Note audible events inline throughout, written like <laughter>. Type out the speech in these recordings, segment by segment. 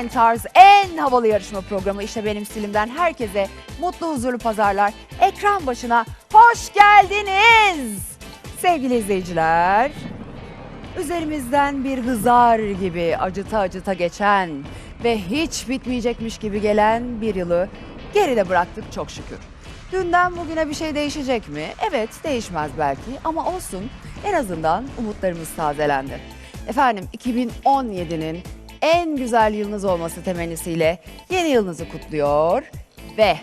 en tarz, en havalı yarışma programı işte benim stilimden herkese mutlu huzurlu pazarlar. Ekran başına hoş geldiniz sevgili izleyiciler. Üzerimizden bir hızar gibi acıta acıta geçen ve hiç bitmeyecekmiş gibi gelen bir yılı geride bıraktık çok şükür. Dünden bugüne bir şey değişecek mi? Evet değişmez belki ama olsun en azından umutlarımız tazelendi. Efendim 2017'nin en güzel yılınız olması temennisiyle yeni yılınızı kutluyor ve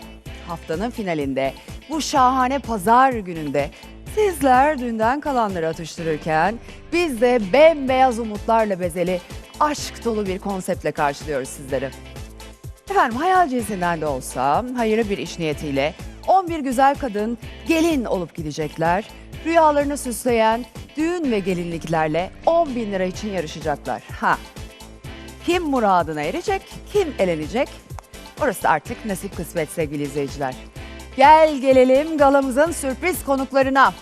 haftanın finalinde bu şahane pazar gününde sizler dünden kalanları atıştırırken biz de bembeyaz umutlarla bezeli aşk dolu bir konseptle karşılıyoruz sizleri. Efendim hayal cinsinden de olsa hayırlı bir iş niyetiyle 11 güzel kadın gelin olup gidecekler. Rüyalarını süsleyen düğün ve gelinliklerle 10 bin lira için yarışacaklar. Ha, kim muradına erecek, kim elenecek? Orası artık nasip kısmet sevgili izleyiciler. Gel gelelim galamızın sürpriz konuklarına.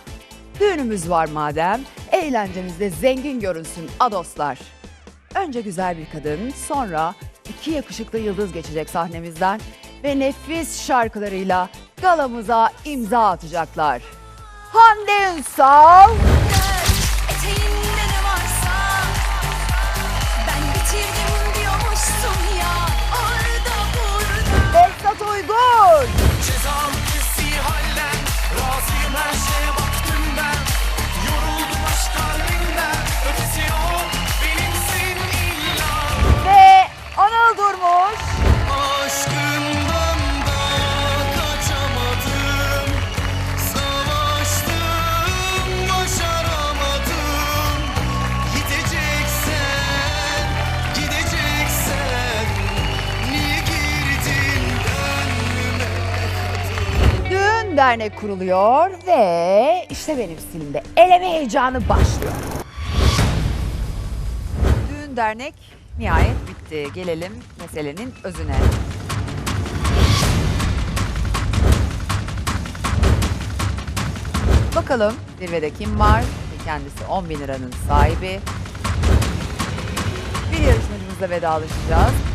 Düğünümüz var madem, eğlencemiz de zengin görünsün adoslar. Önce güzel bir kadın, sonra iki yakışıklı yıldız geçecek sahnemizden ve nefis şarkılarıyla galamıza imza atacaklar. Hande Ünsal, e good! Düğün dernek kuruluyor ve işte benim stilimde eleme heyecanı başlıyor. Düğün dernek nihayet bitti. Gelelim meselenin özüne. Bakalım zirvede kim var? Kendisi 10 bin liranın sahibi. Bir yarışmacımızla vedalaşacağız.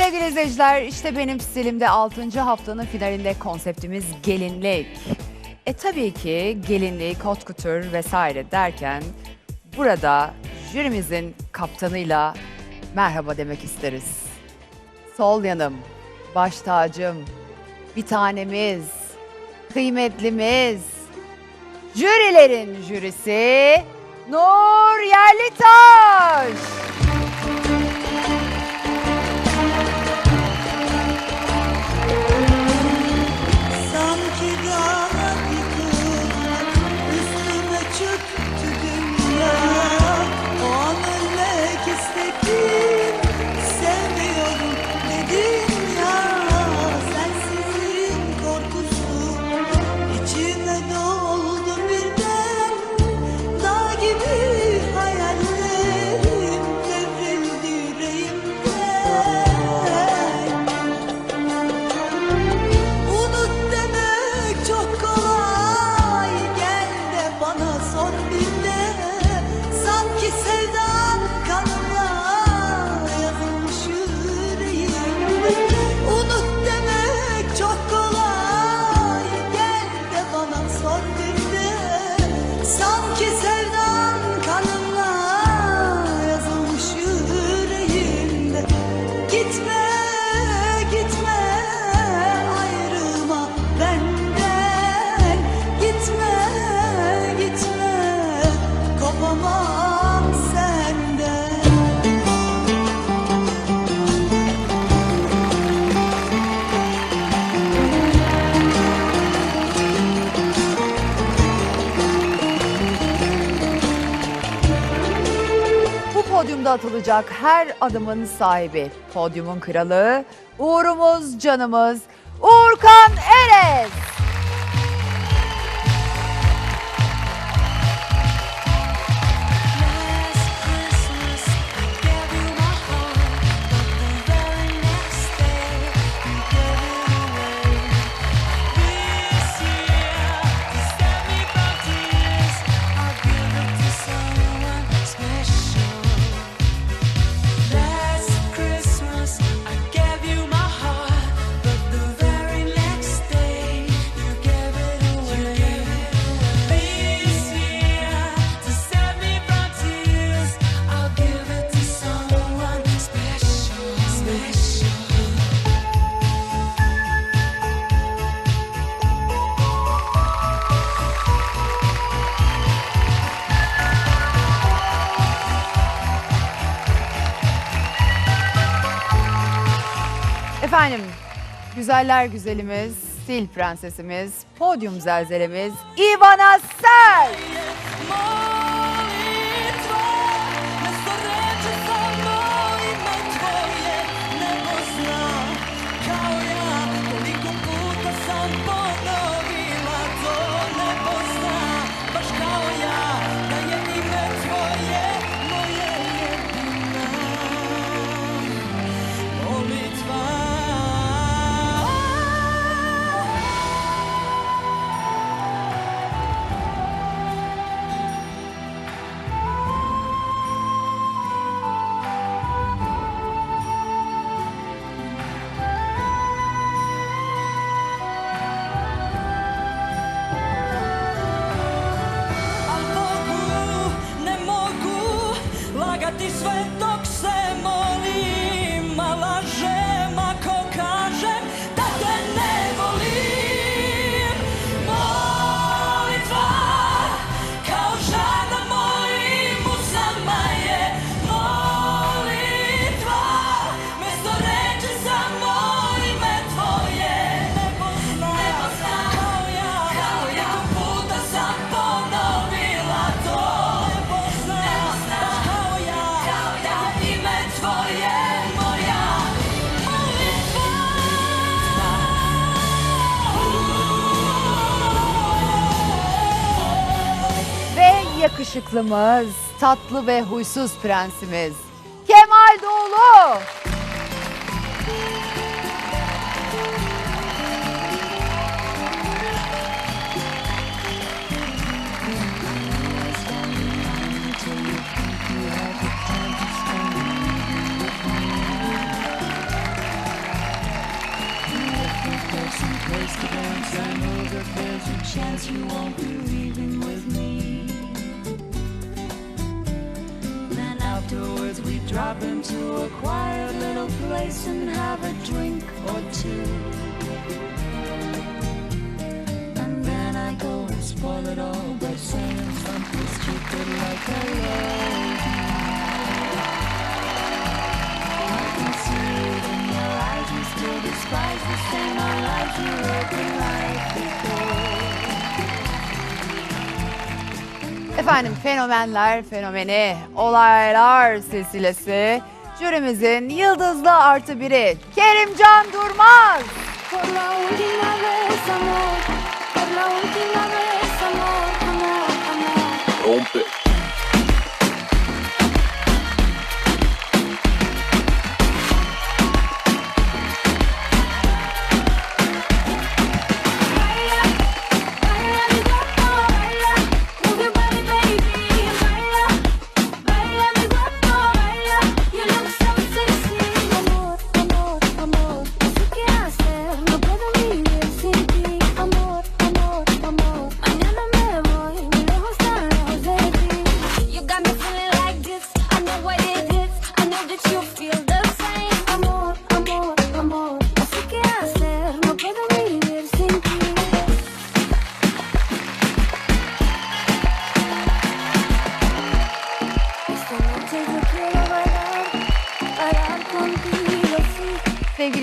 Sevgili izleyiciler işte benim stilimde 6. haftanın finalinde konseptimiz gelinlik. E tabii ki gelinlik, hot couture vesaire derken burada jürimizin kaptanıyla merhaba demek isteriz. Sol yanım, baş tacım, bir tanemiz, kıymetlimiz, jürilerin jürisi Nur Yerlitaş. Podyumda atılacak her adımın sahibi, podyumun kralı, uğrumuz, canımız, Uğurkan Erez. Güzeller güzelimiz, stil prensesimiz, podyum zelzelemiz Ivana Sel. Lagati sve dok se molim yakışıklımız, tatlı ve huysuz prensimiz Kemal Doğulu. chance you won't be leaving afterwards we drop into a quiet little place and have a drink or two. And then I go and spoil it all by saying something stupid like I love you. I can see it in your eyes, you still despise the same old lies you lived in life before. Efendim fenomenler fenomeni, olaylar silsilesi, jürimizin yıldızlı artı biri Kerimcan Durmaz. Por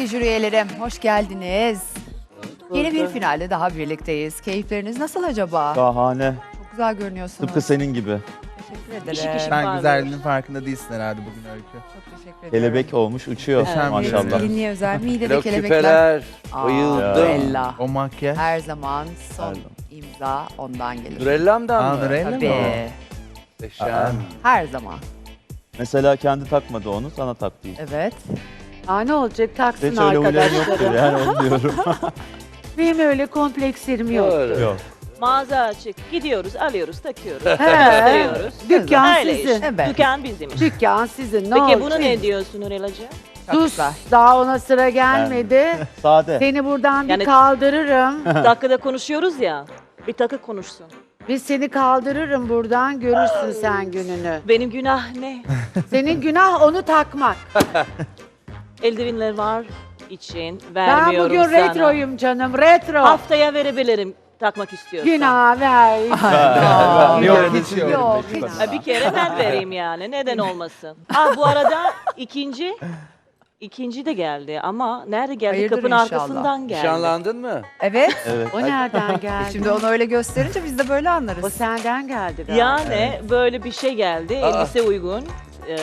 Sevgili jüri üyelerim hoş geldiniz. Yeni bir finalde daha birlikteyiz. Keyifleriniz nasıl acaba? Şahane. Çok güzel görünüyorsunuz. Tıpkı senin gibi. Teşekkür ederim. Sen güzelliğinin farkında değilsin herhalde bugün Öykü. Çok teşekkür ederim. Kelebek olmuş uçuyor Evet. maşallah. Gelinliğe özel midede kelebekler. küpeler. Aa, Bayıldım. Bella. O makyaj. Her zaman son Her zaman. imza ondan gelir. Nurellam'dan Aa, mı? Nurella mı? Tabii. Muhteşem. Her zaman. Mesela kendi takmadı onu sana taktı. Evet. Aa, ne olacak taksın Hiç öyle yoktur arkadaşlarım. yani onu <laughs> diyorum. Benim öyle komplekslerim yok. Doğru. Yok. Mağaza açık. Gidiyoruz, alıyoruz, takıyoruz. He. Dükkan Öyle sizin. işte. Evet. Dükkan bizim. Dükkan sizin. Ne Peki olacak? bunu ne diyorsun Nurelacığım? Sus. güzel. Daha ona sıra gelmedi. <laughs> Sade. Seni buradan bir Yani- kaldırırım. <laughs> Dakikada konuşuyoruz ya. Bir takı konuşsun. Biz seni kaldırırım buradan. Görürsün sen gününü. Benim günah ne? Senin günah onu takmak. Eldivenler var için Ben vermiyorum bugün sana. retroyum canım. Retro. Haftaya verebilirim takmak istiyorsan. Günah ver. Aa, Yok hiç yok. Yok, hiç. Ha, bir kere ben vereyim yani. Neden olmasın? Ah bu <laughs> arada ikinci İkinci de geldi ama nerede geldi? Hayırdır Kapının inşallah. arkasından geldi. Nişanlandın mı? Evet. Evet. O nereden <laughs> geldi? Şimdi onu öyle gösterince biz de böyle anlarız. O senden geldi galiba. Yani böyle bir şey geldi. Aa. Elbise uygun. Ee,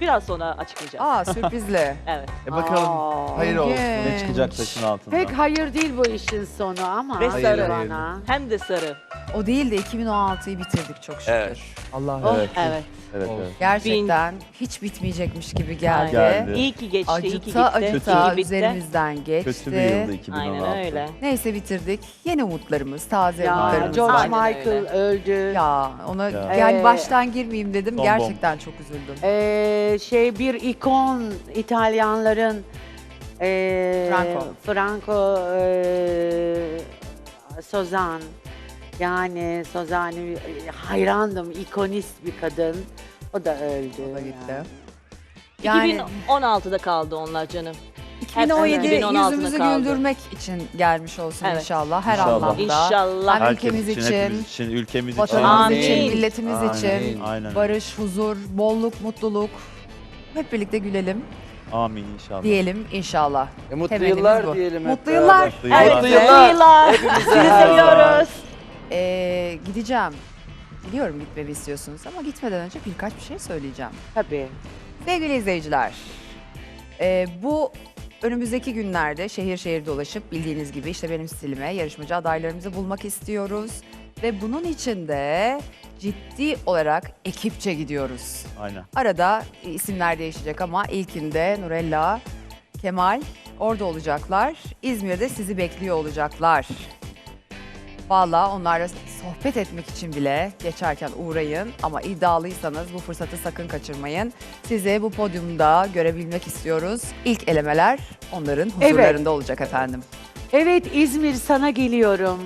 biraz sonra açıklayacağım. Aa sürprizli. <laughs> Evet. E bakalım. Aa, Hayır olsun. ilginç. Ne çıkacak taşın altından? Pek hayır değil bu işin sonu ama. Ve hayır sarı. bana. Hem de sarı. O değil de 2016'yı bitirdik çok şükür. Evet. Allah Oh, Evet. Evet. Evet, evet. Gerçekten hiç bitmeyecekmiş gibi geldi. Geldi. İyi ki geçti, iyi ki gitti. Acıta iyi acıta ki bitti. üzerimizden geçti. Kötü bir yıldı 2016. Aynen öyle. Neyse bitirdik. Yeni umutlarımız, taze Ya umutlarımız George var. Aynen Michael öyle. öldü. Ya ona Ya. yani Ee, baştan girmeyeyim dedim. Son Gerçekten çok üzüldüm. Ee, şey bir ikon İtalyanların ee, Franco. Franco ee, Sozan yani Sozan'ı hayrandım ikonist bir kadın o da öldü. O da gitti. yani. Yani 2016'da kaldı onlar canım. 2017 Evet. 2016'da yüzümüzü kaldı. güldürmek için gelmiş olsun Evet. inşallah her İnşallah. anlamda. İnşallah. Hem Herkes ülkemiz için, hepimiz için, ülkemiz için. Vatanımız Amin. için, milletimiz Amin. için Aynen. barış, huzur, bolluk, mutluluk hep birlikte gülelim Amin inşallah. diyelim inşallah. E, mutlu Temennimiz yıllar bu. diyelim hep Mutlu yıllar. Mutlu yıllar. Mutlu yıllar. Sizi seviyoruz. Ee, gideceğim. Biliyorum gitmemi istiyorsunuz ama gitmeden önce birkaç bir şey söyleyeceğim. Tabii. Sevgili izleyiciler, e, bu önümüzdeki günlerde şehir şehir dolaşıp bildiğiniz gibi işte benim stilime yarışmacı adaylarımızı bulmak istiyoruz. Ve bunun için de ciddi olarak ekipçe gidiyoruz. Aynen. Arada isimler değişecek ama ilkinde Nurella, Kemal orada olacaklar. İzmir'de sizi bekliyor olacaklar. Valla onlarla sohbet etmek için bile geçerken uğrayın ama iddialıysanız bu fırsatı sakın kaçırmayın. Sizi bu podyumda görebilmek istiyoruz. İlk elemeler onların huzurlarında olacak efendim. Evet İzmir sana geliyorum.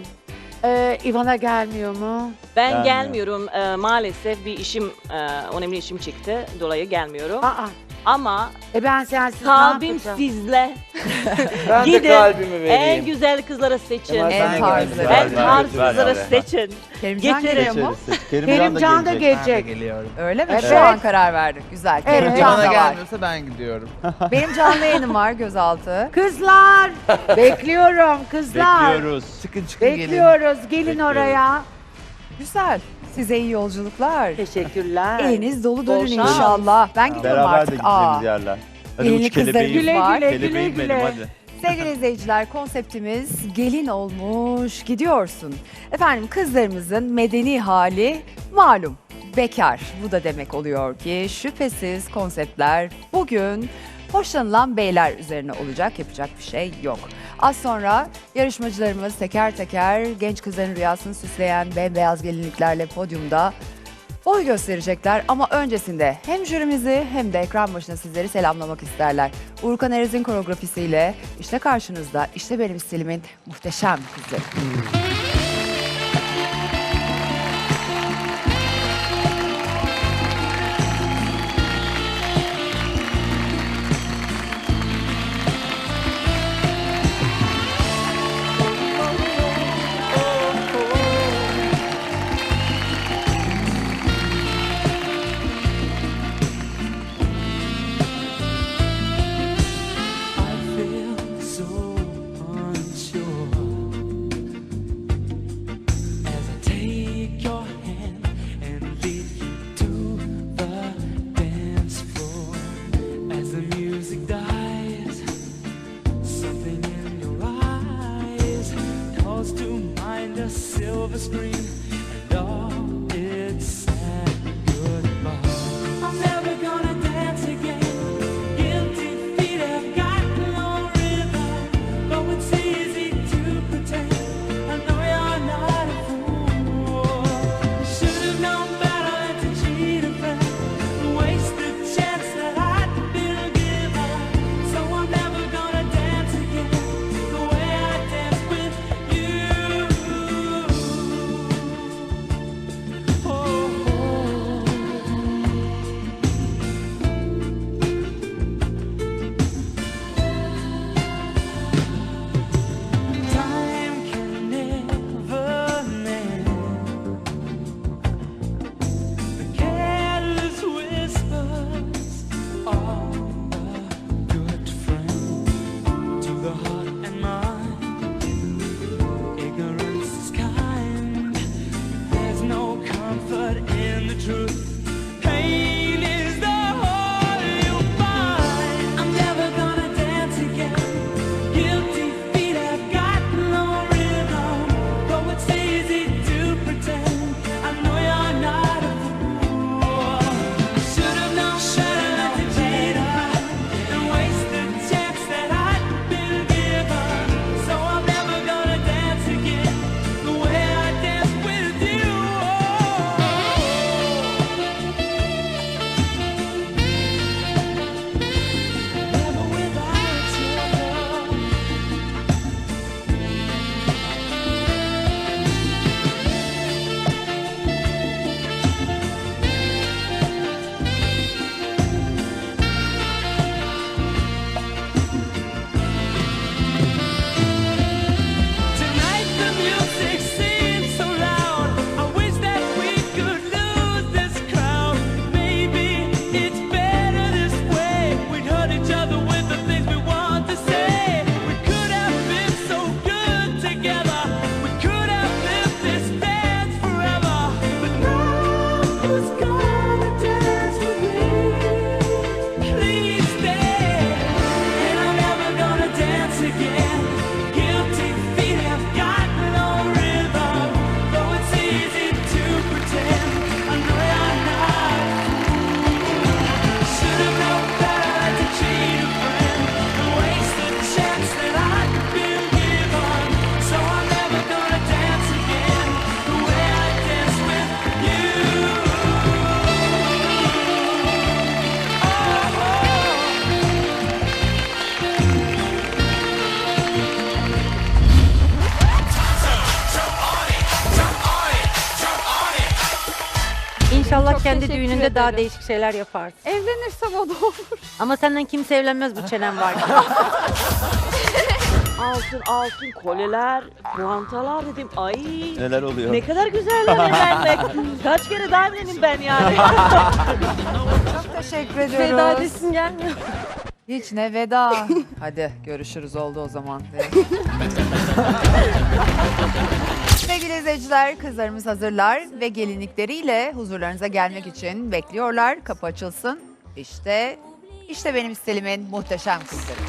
Ee, Ivana gelmiyor mu? Ben Gelmiyor. gelmiyorum. Ee, maalesef bir işim, e, önemli işim çıktı. Dolayı gelmiyorum. Aa, Ama e ben sensiz ne kalbim yapacağım? sizle. <laughs> Ben de Gidin. kalbimi En vereyim. güzel kızlara seçin. Kemal, En sen tarzı. En En Ver, seçin. Kerimcan Getirin. geliyor mu? Kerimcan, da gelecek. Ben geliyorum. Öyle mi? Evet. Şu an karar verdik. Güzel. Evet. Kerimcan Bana da var. gelmiyorsa ben gidiyorum. <laughs> Benim canlı yayınım var gözaltı. Kızlar <laughs> bekliyorum kızlar. Bekliyoruz. Çıkın çıkın gelin. Bekliyoruz. Gelin oraya. Güzel. Size iyi yolculuklar. Teşekkürler. Eliniz dolu dönün Bol şans. inşallah. Ben gidiyorum Beraber de artık. gideceğimiz Aa. yerler. Hadi Gelinli uç kelebeğim. kızlarımız Güle var. güle güle Kelebeğim benim güle. hadi. Sevgili <laughs> izleyiciler konseptimiz gelin olmuş gidiyorsun. Efendim kızlarımızın medeni hali malum bekar. Bu da demek oluyor ki şüphesiz konseptler bugün hoşlanılan beyler üzerine olacak yapacak bir şey yok. Az sonra yarışmacılarımız teker teker genç kızların rüyasını süsleyen bembeyaz gelinliklerle podyumda boy gösterecekler ama öncesinde hem jürimizi hem de ekran başına sizleri selamlamak isterler. Urkan Erez'in koreografisiyle işte karşınızda işte benim stilimin muhteşem kızları. İnşallah Çok kendi teşekkür düğününde daha ederim. değişik şeyler yaparsın. Evlenirsem o da olur. <laughs> Ama senden kimse evlenmez bu çenen var. <laughs> Altın altın kolyeler, puantalar dedim. Ay Neler oluyor? ne kadar güzeller evlenmek. <laughs> Kaç kere daha evlenim ben yani. Çok teşekkür ediyoruz. Veda edesim gelmiyor. Hiç ne veda. Hadi görüşürüz oldu o zaman. Sevgili izleyiciler, kızlarımız hazırlar ve gelinlikleriyle huzurlarınıza gelmek için bekliyorlar. Kapı açılsın. İşte, işte benim Selim'in muhteşem kızları.